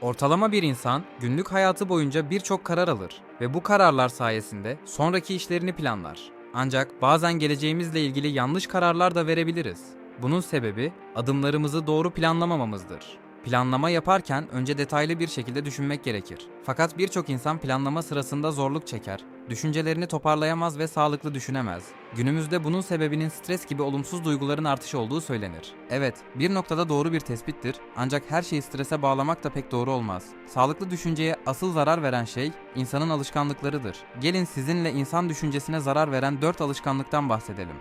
Ortalama bir insan günlük hayatı boyunca birçok karar alır ve bu kararlar sayesinde sonraki işlerini planlar. Ancak bazen geleceğimizle ilgili yanlış kararlar da verebiliriz. Bunun sebebi adımlarımızı doğru planlamamamızdır. Planlama yaparken önce detaylı bir şekilde düşünmek gerekir. Fakat birçok insan planlama sırasında zorluk çeker, düşüncelerini toparlayamaz ve sağlıklı düşünemez. Günümüzde bunun sebebinin stres gibi olumsuz duyguların artışı olduğu söylenir. Evet, bir noktada doğru bir tespittir ancak her şeyi strese bağlamak da pek doğru olmaz. Sağlıklı düşünceye asıl zarar veren şey insanın alışkanlıklarıdır. Gelin sizinle insan düşüncesine zarar veren 4 alışkanlıktan bahsedelim.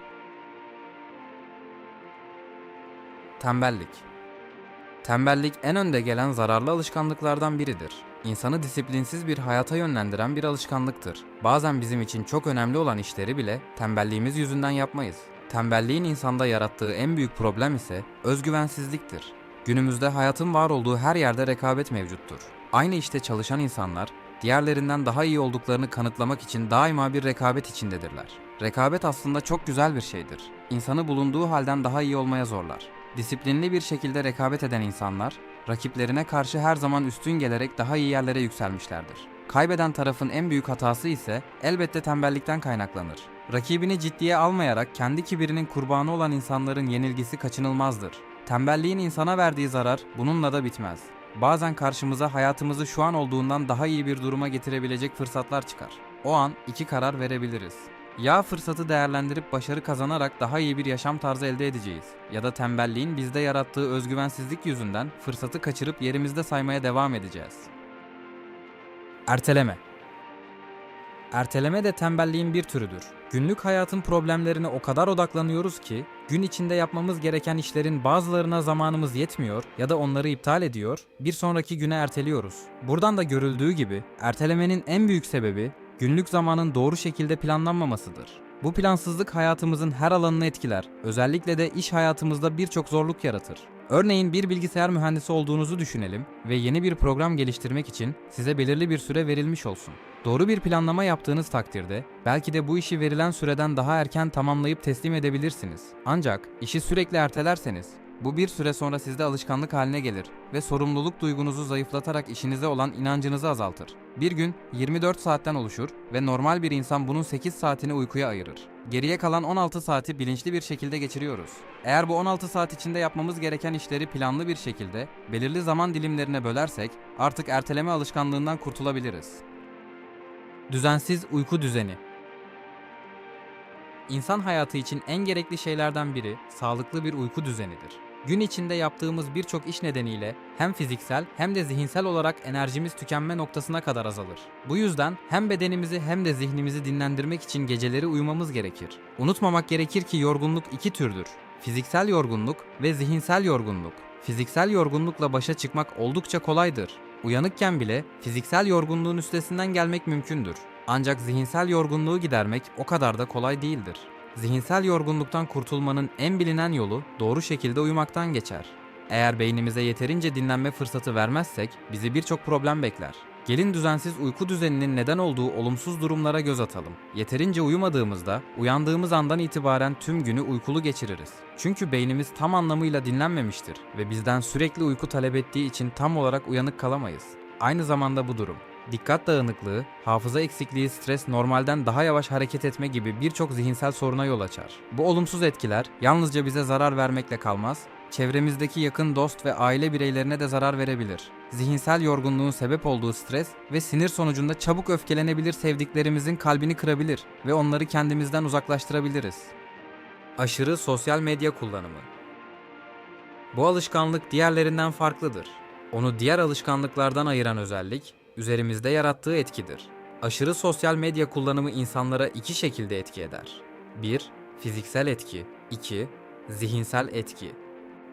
Tembellik Tembellik en önde gelen zararlı alışkanlıklardan biridir. İnsanı disiplinsiz bir hayata yönlendiren bir alışkanlıktır. Bazen bizim için çok önemli olan işleri bile tembelliğimiz yüzünden yapmayız. Tembelliğin insanda yarattığı en büyük problem ise özgüvensizliktir. Günümüzde hayatın var olduğu her yerde rekabet mevcuttur. Aynı işte çalışan insanlar diğerlerinden daha iyi olduklarını kanıtlamak için daima bir rekabet içindedirler. Rekabet aslında çok güzel bir şeydir. İnsanı bulunduğu halden daha iyi olmaya zorlar. Disiplinli bir şekilde rekabet eden insanlar, rakiplerine karşı her zaman üstün gelerek daha iyi yerlere yükselmişlerdir. Kaybeden tarafın en büyük hatası ise elbette tembellikten kaynaklanır. Rakibini ciddiye almayarak kendi kibirinin kurbanı olan insanların yenilgisi kaçınılmazdır. Tembelliğin insana verdiği zarar bununla da bitmez. Bazen karşımıza hayatımızı şu an olduğundan daha iyi bir duruma getirebilecek fırsatlar çıkar. O an iki karar verebiliriz. Ya fırsatı değerlendirip başarı kazanarak daha iyi bir yaşam tarzı elde edeceğiz ya da tembelliğin bizde yarattığı özgüvensizlik yüzünden fırsatı kaçırıp yerimizde saymaya devam edeceğiz. Erteleme Erteleme de tembelliğin bir türüdür. Günlük hayatın problemlerine o kadar odaklanıyoruz ki gün içinde yapmamız gereken işlerin bazılarına zamanımız yetmiyor ya da onları iptal ediyor, bir sonraki güne erteliyoruz. Buradan da görüldüğü gibi ertelemenin en büyük sebebi günlük zamanın doğru şekilde planlanmamasıdır. Bu plansızlık hayatımızın her alanını etkiler. Özellikle de iş hayatımızda birçok zorluk yaratır. Örneğin bir bilgisayar mühendisi olduğunuzu düşünelim ve yeni bir program geliştirmek için size belirli bir süre verilmiş olsun. Doğru bir planlama yaptığınız takdirde belki de bu işi verilen süreden daha erken tamamlayıp teslim edebilirsiniz. Ancak işi sürekli ertelerseniz bu bir süre sonra sizde alışkanlık haline gelir ve sorumluluk duygunuzu zayıflatarak işinize olan inancınızı azaltır. Bir gün 24 saatten oluşur ve normal bir insan bunun 8 saatini uykuya ayırır. Geriye kalan 16 saati bilinçli bir şekilde geçiriyoruz. Eğer bu 16 saat içinde yapmamız gereken işleri planlı bir şekilde belirli zaman dilimlerine bölersek artık erteleme alışkanlığından kurtulabiliriz. Düzensiz uyku düzeni İnsan hayatı için en gerekli şeylerden biri sağlıklı bir uyku düzenidir. Gün içinde yaptığımız birçok iş nedeniyle hem fiziksel hem de zihinsel olarak enerjimiz tükenme noktasına kadar azalır. Bu yüzden hem bedenimizi hem de zihnimizi dinlendirmek için geceleri uyumamız gerekir. Unutmamak gerekir ki yorgunluk iki türdür. Fiziksel yorgunluk ve zihinsel yorgunluk. Fiziksel yorgunlukla başa çıkmak oldukça kolaydır. Uyanıkken bile fiziksel yorgunluğun üstesinden gelmek mümkündür. Ancak zihinsel yorgunluğu gidermek o kadar da kolay değildir. Zihinsel yorgunluktan kurtulmanın en bilinen yolu doğru şekilde uyumaktan geçer. Eğer beynimize yeterince dinlenme fırsatı vermezsek bizi birçok problem bekler. Gelin düzensiz uyku düzeninin neden olduğu olumsuz durumlara göz atalım. Yeterince uyumadığımızda uyandığımız andan itibaren tüm günü uykulu geçiririz. Çünkü beynimiz tam anlamıyla dinlenmemiştir ve bizden sürekli uyku talep ettiği için tam olarak uyanık kalamayız. Aynı zamanda bu durum dikkat dağınıklığı, hafıza eksikliği, stres, normalden daha yavaş hareket etme gibi birçok zihinsel soruna yol açar. Bu olumsuz etkiler yalnızca bize zarar vermekle kalmaz, çevremizdeki yakın dost ve aile bireylerine de zarar verebilir. Zihinsel yorgunluğun sebep olduğu stres ve sinir sonucunda çabuk öfkelenebilir sevdiklerimizin kalbini kırabilir ve onları kendimizden uzaklaştırabiliriz. Aşırı sosyal medya kullanımı Bu alışkanlık diğerlerinden farklıdır. Onu diğer alışkanlıklardan ayıran özellik, üzerimizde yarattığı etkidir. Aşırı sosyal medya kullanımı insanlara iki şekilde etki eder. 1. Fiziksel etki 2. Zihinsel etki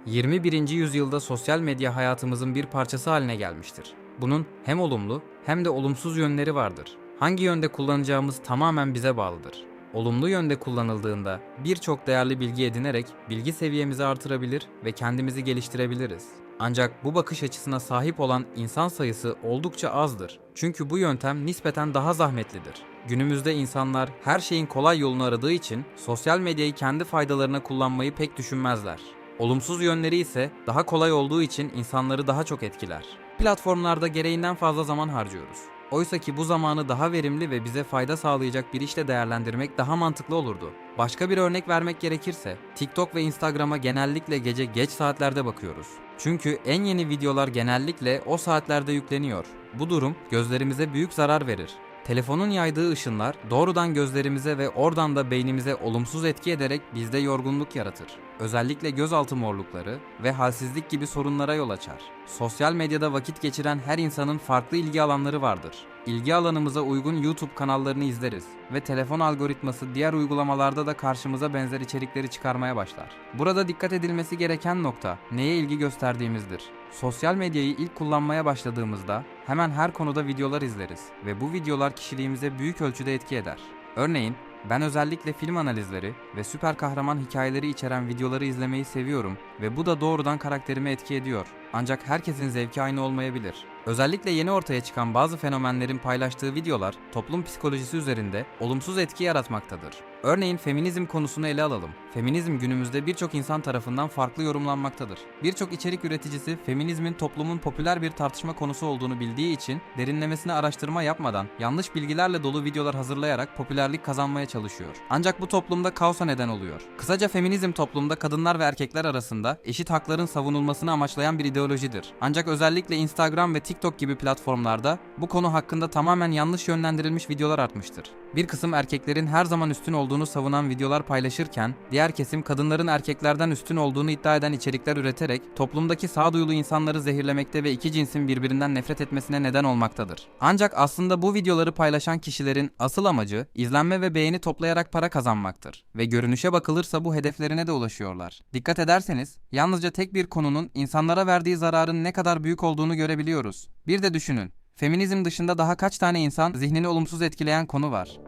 21. yüzyılda sosyal medya hayatımızın bir parçası haline gelmiştir. Bunun hem olumlu hem de olumsuz yönleri vardır. Hangi yönde kullanacağımız tamamen bize bağlıdır. Olumlu yönde kullanıldığında birçok değerli bilgi edinerek bilgi seviyemizi artırabilir ve kendimizi geliştirebiliriz. Ancak bu bakış açısına sahip olan insan sayısı oldukça azdır. Çünkü bu yöntem nispeten daha zahmetlidir. Günümüzde insanlar her şeyin kolay yolunu aradığı için sosyal medyayı kendi faydalarına kullanmayı pek düşünmezler. Olumsuz yönleri ise daha kolay olduğu için insanları daha çok etkiler. Platformlarda gereğinden fazla zaman harcıyoruz. Oysa ki bu zamanı daha verimli ve bize fayda sağlayacak bir işle değerlendirmek daha mantıklı olurdu. Başka bir örnek vermek gerekirse, TikTok ve Instagram'a genellikle gece geç saatlerde bakıyoruz. Çünkü en yeni videolar genellikle o saatlerde yükleniyor. Bu durum gözlerimize büyük zarar verir. Telefonun yaydığı ışınlar doğrudan gözlerimize ve oradan da beynimize olumsuz etki ederek bizde yorgunluk yaratır. Özellikle gözaltı morlukları ve halsizlik gibi sorunlara yol açar. Sosyal medyada vakit geçiren her insanın farklı ilgi alanları vardır. İlgi alanımıza uygun YouTube kanallarını izleriz ve telefon algoritması diğer uygulamalarda da karşımıza benzer içerikleri çıkarmaya başlar. Burada dikkat edilmesi gereken nokta neye ilgi gösterdiğimizdir. Sosyal medyayı ilk kullanmaya başladığımızda hemen her konuda videolar izleriz ve bu videolar kişiliğimize büyük ölçüde etki eder. Örneğin ben özellikle film analizleri ve süper kahraman hikayeleri içeren videoları izlemeyi seviyorum ve bu da doğrudan karakterime etki ediyor. Ancak herkesin zevki aynı olmayabilir. Özellikle yeni ortaya çıkan bazı fenomenlerin paylaştığı videolar toplum psikolojisi üzerinde olumsuz etki yaratmaktadır. Örneğin feminizm konusunu ele alalım. Feminizm günümüzde birçok insan tarafından farklı yorumlanmaktadır. Birçok içerik üreticisi feminizmin toplumun popüler bir tartışma konusu olduğunu bildiği için derinlemesine araştırma yapmadan yanlış bilgilerle dolu videolar hazırlayarak popülerlik kazanmaya çalışıyor. Ancak bu toplumda kaosa neden oluyor. Kısaca feminizm toplumda kadınlar ve erkekler arasında eşit hakların savunulmasını amaçlayan bir ideolojidir. Ancak özellikle Instagram ve TikTok gibi platformlarda bu konu hakkında tamamen yanlış yönlendirilmiş videolar artmıştır. Bir kısım erkeklerin her zaman üstün olduğunu savunan videolar paylaşırken, diğer kesim kadınların erkeklerden üstün olduğunu iddia eden içerikler üreterek toplumdaki sağduyulu insanları zehirlemekte ve iki cinsin birbirinden nefret etmesine neden olmaktadır. Ancak aslında bu videoları paylaşan kişilerin asıl amacı izlenme ve beğeni toplayarak para kazanmaktır ve görünüşe bakılırsa bu hedeflerine de ulaşıyorlar. Dikkat ederseniz yalnızca tek bir konunun insanlara verdiği zararın ne kadar büyük olduğunu görebiliyoruz. Bir de düşünün. Feminizm dışında daha kaç tane insan zihnini olumsuz etkileyen konu var?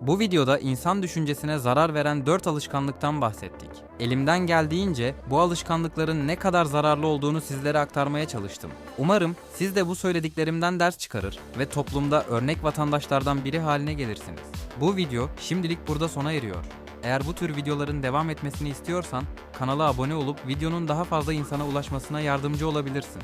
Bu videoda insan düşüncesine zarar veren 4 alışkanlıktan bahsettik. Elimden geldiğince bu alışkanlıkların ne kadar zararlı olduğunu sizlere aktarmaya çalıştım. Umarım siz de bu söylediklerimden ders çıkarır ve toplumda örnek vatandaşlardan biri haline gelirsiniz. Bu video şimdilik burada sona eriyor. Eğer bu tür videoların devam etmesini istiyorsan kanala abone olup videonun daha fazla insana ulaşmasına yardımcı olabilirsin.